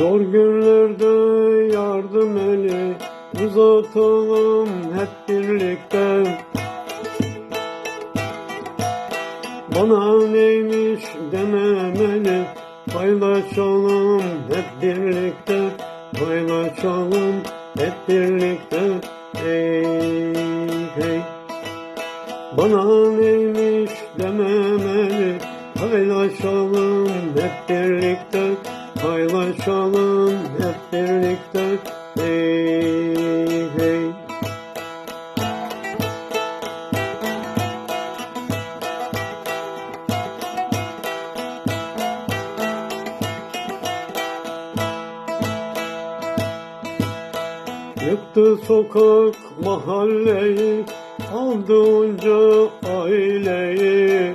Zor günlerde yardım eli uzatalım hep birlikte. Bana neymiş dememeli Paylaşalım hep birlikte Paylaşalım hep birlikte. Hey hey. Bana neymiş dememeli Paylaşalım hep birlikte Yıktı sokak mahalleyi Aldı onca aileyi.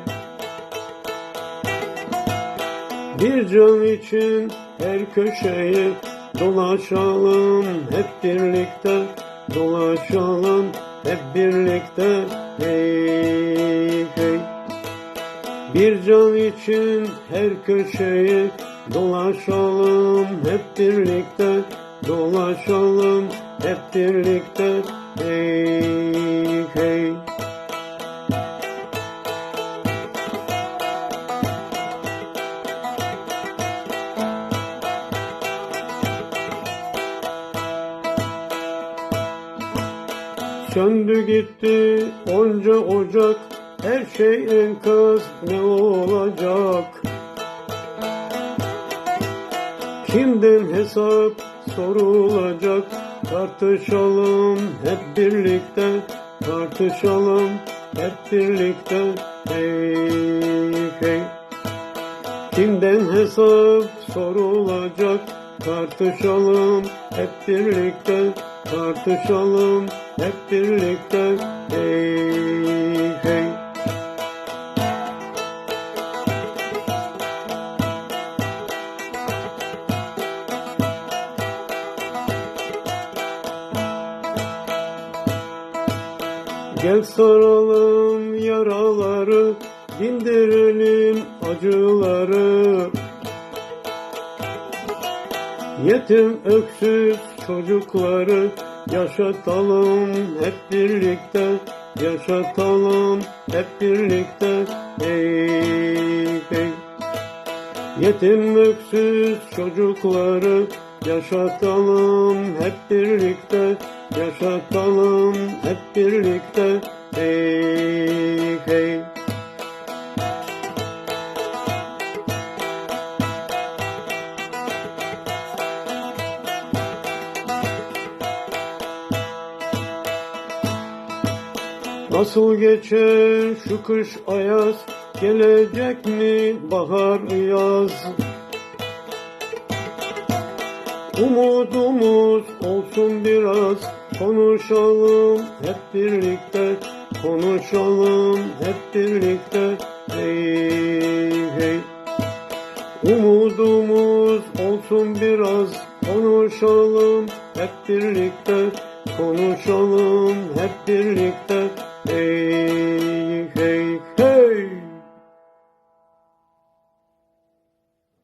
Bir can için her köşeyi Dolaşalım hep birlikte Dolaşalım hep birlikte. Hey hey. Bir can için her köşeyi dolaşalım hep birlikte dolaşalım hep birlikte hey hey Söndü gitti onca ocak her şey enkaz ne olacak? Kimden hesap sorulacak? Tartışalım hep birlikte, tartışalım hep birlikte. Hey hey. Kimden hesap sorulacak? Tartışalım hep birlikte, tartışalım hep birlikte. Hey hey. Gel saralım yaraları, dindirelim acıları. Yetim öksüz çocukları yaşatalım hep birlikte, yaşatalım hep birlikte. Hey hey. Yetim öksüz çocukları yaşatalım hep birlikte, yaşatalım hep birlikte. Hey hey. Nasıl geçer şu kış ayaz, gelecek mi bahar yaz? Umudumuz olsun biraz, konuşalım hep birlikte, konuşalım hep birlikte, hey hey. Umudumuz olsun biraz, konuşalım hep birlikte, konuşalım hep birlikte, hey